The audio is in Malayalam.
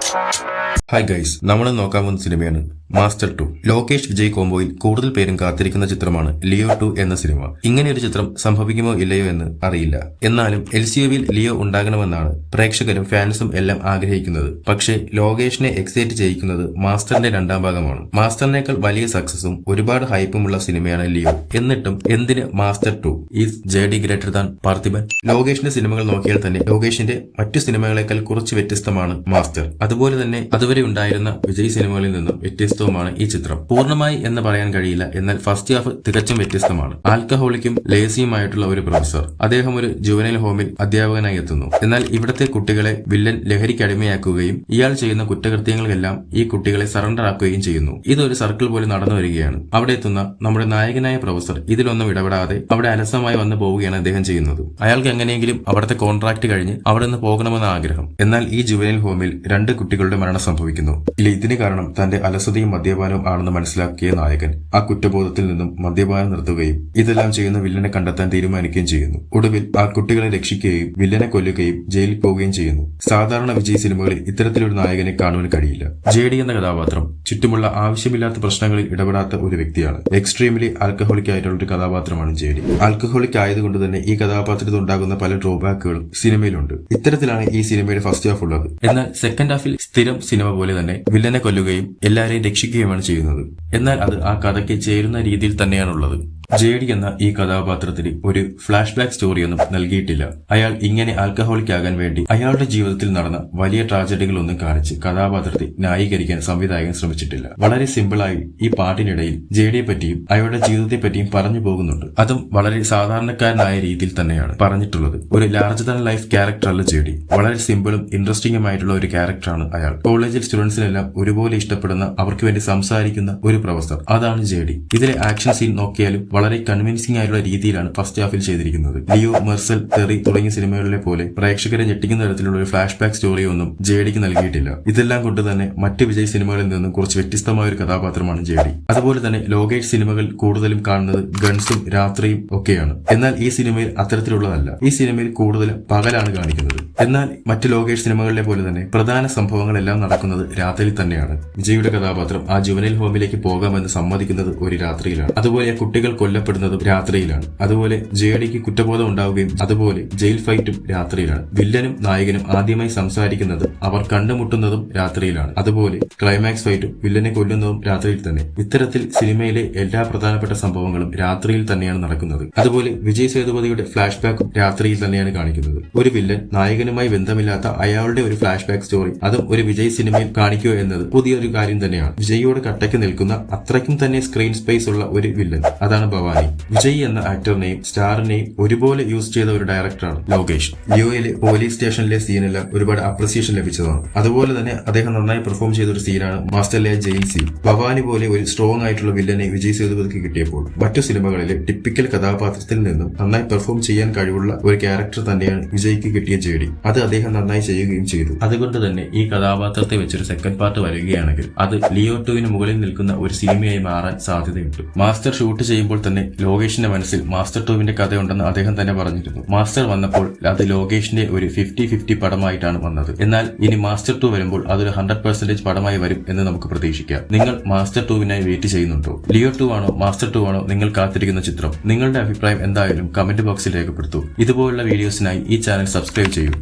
Thank you. ഹായ് ഗൈസ് നമ്മൾ നോക്കാൻ പോകുന്ന സിനിമയാണ് മാസ്റ്റർ ടു ലോകേഷ് വിജയ് കോംബോയിൽ കൂടുതൽ പേരും കാത്തിരിക്കുന്ന ചിത്രമാണ് ലിയോ ടു എന്ന സിനിമ. ഇങ്ങനെ ഒരു ചിത്രം സംഭവിക്കുമോ ഇല്ലയോ എന്ന് അറിയില്ല. എന്നാലും എൽ സി ലിയോ ഉണ്ടാകണമെന്നാണ് പ്രേക്ഷകരും ഫാൻസും എല്ലാം ആഗ്രഹിക്കുന്നത്. പക്ഷേ ലോകേഷിനെ എക്സൈറ്റ് ചെയ്യിക്കുന്നത് മാസ്റ്ററിന്റെ രണ്ടാം ഭാഗമാണ്. മാസ്റ്ററിനേക്കാൾ വലിയ സക്സസും ഒരുപാട് ഹൈപ്പുമുള്ള സിനിമയാണ് ലിയോ എന്നിട്ടും എന്തിന് Master two is J D greater than Parthiban ലോകേഷിന്റെ സിനിമകൾ നോക്കിയാൽ തന്നെ ലോകേഷിന്റെ മറ്റു സിനിമകളെക്കാൾ കുറച്ച് വ്യത്യസ്തമാണ് മാസ്റ്റർ അതുപോലെ തന്നെ അതുവരെ ഉണ്ടായിരുന്ന വിജയ് സിനിമകളിൽ നിന്നും വ്യത്യസ്തവുമാണ് ഈ ചിത്രം. പൂർണമായി എന്ന് പറയാൻ കഴിയില്ല എന്നാൽ ഫസ്റ്റ് ഹാഫ് തികച്ചും വ്യത്യസ്തമാണ്. ആൽക്കഹോളിക്കും ലേസിയുമായിട്ടുള്ള ഒരു പ്രൊഫസർ. അദ്ദേഹം ഒരു ജുവനൈൽ ഹോമിൽ അധ്യാപകനായി എത്തുന്നു. എന്നാൽ ഇവിടത്തെ കുട്ടികളെ വില്ലൻ ലഹരിക്ക് അടിമയാക്കുകയും ഇയാൾ ചെയ്യുന്ന കുറ്റകൃത്യങ്ങൾക്കെല്ലാം ഈ കുട്ടികളെ സറണ്ടർ ആക്കുകയും ചെയ്യുന്നു. ഇതൊരു സർക്കിൾ പോലെ നടന്നു വരികയാണ്. അവിടെ എത്തുന്ന നമ്മുടെ നായകനായ പ്രൊഫസർ ഇതിലൊന്നും ഇടപെടാതെ അവിടെ അലസമായി വന്നു പോവുകയാണ് അദ്ദേഹം ചെയ്യുന്നത്. അയാൾക്ക് എങ്ങനെയെങ്കിലും അവിടുത്തെ കോൺട്രാക്ട് കഴിഞ്ഞ് അവിടെ നിന്ന് പോകണമെന്ന ആഗ്രഹം. എന്നാൽ ഈ ജുവനൈൽ ഹോമിൽ രണ്ട് കുട്ടികളുടെ മരണം സംഭവിക്കുന്നു. ഇല്ല ഇതിന് കാരണം തന്റെ അലസതയും മദ്യപാനവും ആണെന്ന് മനസ്സിലാക്കിയ നായകൻ ആ കുറ്റബോധത്തിൽ നിന്നും മദ്യപാനം നിർത്തുകയും ഇതെല്ലാം ചെയ്യുന്ന വില്ലനെ കണ്ടെത്താൻ തീരുമാനിക്കുകയും ചെയ്യുന്നു. ഒടുവിൽ ആ കുട്ടികളെ രക്ഷിക്കുകയും വില്ലനെ കൊല്ലുകയും ജയിലിൽ പോവുകയും ചെയ്യുന്നു. സാധാരണ വിജയ് സിനിമകളിൽ ഇത്തരത്തിലൊരു നായകനെ കാണുവാൻ കഴിയില്ല. ജെ ഡി എന്ന കഥാപാത്രം ചുറ്റുമുള്ള ആവശ്യമില്ലാത്ത പ്രശ്നങ്ങളിൽ ഇടപെടാത്ത ഒരു വ്യക്തിയാണ്. എക്സ്ട്രീംലി ആൽക്കഹോളിക് ആയിട്ടുള്ള ഒരു കഥാപാത്രമാണ് ജെ ഡി. ആൽക്കഹോളിക് ആയതുകൊണ്ട് തന്നെ ഈ കഥാപാത്രത്തിൽ ഉണ്ടാകുന്ന പല ഡ്രോബാക്കുകളും സിനിമയിലുണ്ട്. ഇത്തരത്തിലാണ് ഈ സിനിമയുടെ ഫസ്റ്റ് ഹാഫ് ഉള്ളത്. എന്നാൽ സെക്കൻഡ് ഹാഫിൽ സ്ഥിരം സിനിമ പോലെ തന്നെ വില്ലനെ കൊല്ലുകയും എല്ലാവരെയും രക്ഷിക്കുകയുമാണ് ചെയ്യുന്നത്. എന്നാൽ അത് ആ കഥയ്ക്ക് ചേരുന്ന രീതിയിൽ തന്നെയാണുള്ളത്. ജെ ഡി എന്ന ഈ കഥാപാത്രത്തിന് ഒരു ഫ്ലാഷ് ബാക്ക് സ്റ്റോറിയൊന്നും നൽകിയിട്ടില്ല. അയാൾ ഇങ്ങനെ ആൽക്കഹോളിക് ആകാൻ വേണ്ടി അയാളുടെ ജീവിതത്തിൽ നടന്ന വലിയ ട്രാജഡികളൊന്നും കാണിച്ച് കഥാപാത്രത്തെ ന്യായീകരിക്കാൻ സംവിധായകൻ ശ്രമിച്ചിട്ടില്ല. വളരെ സിമ്പിളായി ഈ പാട്ടിനിടയിൽ ജെ ഡിയെ പറ്റിയും അയാളുടെ ജീവിതത്തെ പറ്റിയും പറഞ്ഞു പോകുന്നുണ്ട്. അതും വളരെ സാധാരണക്കാരനായ രീതിയിൽ തന്നെയാണ് പറഞ്ഞിട്ടുള്ളത്. ഒരു ലാർജ് ദാൻ ലൈഫ് ക്യാരക്ടറല്ല ഡി വളരെ സിമ്പിളും ഇൻട്രസ്റ്റിംഗും ആയിട്ടുള്ള ഒരു ക്യാരക്ടറാണ് അയാൾ. കോളേജിൽ സ്റ്റുഡൻസിനെല്ലാം ഒരുപോലെ ഇഷ്ടപ്പെടുന്ന അവർക്ക് വേണ്ടി സംസാരിക്കുന്ന ഒരു പ്രൊഫസർ അതാണ് ജെ ഡി ഇതിലെ ആക്ഷൻ സീൻ നോക്കിയാലും വളരെ കൺവിൻസിംഗ് ആയിട്ടുള്ള രീതിയിലാണ് ഫസ്റ്റ് ഹാഫിൽ ചെയ്തിരിക്കുന്നത്. ലിയോ മെർസൽ തെറി തുടങ്ങിയ സിനിമകളിലെ പോലെ പ്രേക്ഷകരെ ഞെട്ടിക്കുന്ന തരത്തിലുള്ള ഒരു ഫ്ലാഷ് ബാക്ക് സ്റ്റോറി ഒന്നും ജെ നൽകിയിട്ടില്ല. ഇതെല്ലാം കൊണ്ട് തന്നെ മറ്റ് വിജയ് സിനിമകളിൽ നിന്നും കുറച്ച് വ്യത്യസ്തമായ ഒരു കഥാപാത്രമാണ് ജേഡി അതുപോലെ തന്നെ ലോകേഷ് സിനിമകൾ കൂടുതലും കാണുന്നത് ഗൺസും രാത്രിയും ഒക്കെയാണ്. എന്നാൽ ഈ സിനിമയിൽ അത്തരത്തിലുള്ളതല്ല. ഈ സിനിമയിൽ കൂടുതലും പകലാണ് കാണിക്കുന്നത്. എന്നാൽ മറ്റ് ലോകേഷ് സിനിമകളിലെ പോലെ തന്നെ പ്രധാന സംഭവങ്ങളെല്ലാം നടക്കുന്നത് രാത്രിയിൽ തന്നെയാണ്. വിജയുടെ കഥാപാത്രം ആ ജുവനൈൽ ഹോമിലേക്ക് പോകാമെന്ന് സമ്മതിക്കുന്നത് ഒരു രാത്രിയിലാണ്. അതുപോലെ കുട്ടികൾ കൊല്ലപ്പെടുന്നതും രാത്രിയിലാണ്. അതുപോലെ ജേഡിക്ക് കുറ്റബോധം ഉണ്ടാവുകയും അതുപോലെ ജയിൽ ഫൈറ്റും രാത്രിയിലാണ്. വില്ലനും നായകനും ആദ്യമായി സംസാരിക്കുന്നത് അവർ കണ്ടുമുട്ടുന്നതും രാത്രിയിലാണ്. അതുപോലെ ക്ലൈമാക്സ് ഫൈറ്റും വില്ലനെ കൊല്ലുന്നതും രാത്രിയിൽ തന്നെ. ഇത്തരത്തിൽ സിനിമയിലെ എല്ലാ പ്രധാനപ്പെട്ട സംഭവങ്ങളും രാത്രിയിൽ തന്നെയാണ് നടക്കുന്നത്. അതുപോലെ വിജയ് സേതുപതിയുടെ ഫ്ലാഷ് ബാക്കും രാത്രിയിൽ തന്നെയാണ് കാണിക്കുന്നത്. ഒരു വില്ലൻ നായകനുമായി ബന്ധമില്ലാത്ത അയാളുടെ ഒരു ഫ്ലാഷ് ബാക്ക് സ്റ്റോറി അതും ഒരു വിജയ് സിനിമയിൽ കാണിക്കുക എന്നത് പുതിയൊരു കാര്യം തന്നെയാണ്. വിജയിയോട് കട്ടയ്ക്ക് നിൽക്കുന്ന അത്രയ്ക്കും തന്നെ സ്ക്രീൻ സ്പേസ് ഉള്ള ഒരു വില്ലൻ. അതാണ് ഭവാനി വിജയ് എന്ന ആക്ടറിനെയും സ്റ്റാറിനെയും ഒരുപോലെ യൂസ് ചെയ്ത ഒരു ഡയറക്ടറാണ് ലോകേഷ്. ലിയോയിലെ പോലീസ് സ്റ്റേഷനിലെ സീനെല്ലാം ഒരുപാട് അപ്രിസിയേഷൻ ലഭിച്ചതാണ്. അതുപോലെ തന്നെ അദ്ദേഹം നന്നായി പെർഫോം ചെയ്ത ഒരു സീനാണ് മാസ്റ്ററിലെ ജയിൽ സീൻ ഭവാനി പോലെ ഒരു സ്ട്രോങ് ആയിട്ടുള്ള വില്ലനെ വിജയ് സേതുപതിക്ക് കിട്ടിയപ്പോൾ മറ്റു സിനിമകളിലെ ടിപ്പിക്കൽ കഥാപാത്രത്തിൽ നിന്നും നന്നായി പെർഫോം ചെയ്യാൻ കഴിവുള്ള ഒരു ക്യാരക്ടർ തന്നെയാണ് വിജയ്ക്ക് കിട്ടിയ ജേഡി അത് അദ്ദേഹം നന്നായി ചെയ്യുകയും ചെയ്തു. അതുകൊണ്ട് തന്നെ ഈ കഥാപാത്രത്തെ വെച്ചൊരു സെക്കൻഡ് പാർട്ട് വരികയാണെങ്കിൽ അത് ലിയോ ടുവിന് മുകളിൽ നിൽക്കുന്ന ഒരു സിനിമയായി മാറാൻ സാധ്യതയുണ്ട്. മാസ്റ്റർ ഷൂട്ട് ചെയ്യുമ്പോൾ തന്നെ ലോകേഷിന്റെ മനസ്സിൽ മാസ്റ്റർ ടുവിന്റെ കഥയുണ്ടെന്ന് അദ്ദേഹം തന്നെ പറഞ്ഞിരുന്നു. മാസ്റ്റർ വന്നപ്പോൾ അത് ലോകേഷിന്റെ ഒരു ഫിഫ്റ്റി ഫിഫ്റ്റി പടമായിട്ടാണ് വന്നത്. എന്നാൽ ഇനി മാസ്റ്റർ ടു വരുമ്പോൾ അതൊരു ഹൺഡ്രഡ് പെർസെന്റേജ് പടമായി വരും എന്ന് നമുക്ക് പ്രതീക്ഷിക്കാം. നിങ്ങൾ മാസ്റ്റർ ടുവിനായി വെയിറ്റ് ചെയ്യുന്നുണ്ടോ? ലിയോ ടു ആണോ മാസ്റ്റർ ടു ആണോ നിങ്ങൾ കാത്തിരിക്കുന്ന ചിത്രം? നിങ്ങളുടെ അഭിപ്രായം എന്തായാലും കമന്റ് ബോക്സിൽ രേഖപ്പെടുത്തൂ. ഇതുപോലുള്ള വീഡിയോസിനായി ഈ ചാനൽ സബ്സ്ക്രൈബ് ചെയ്യൂ.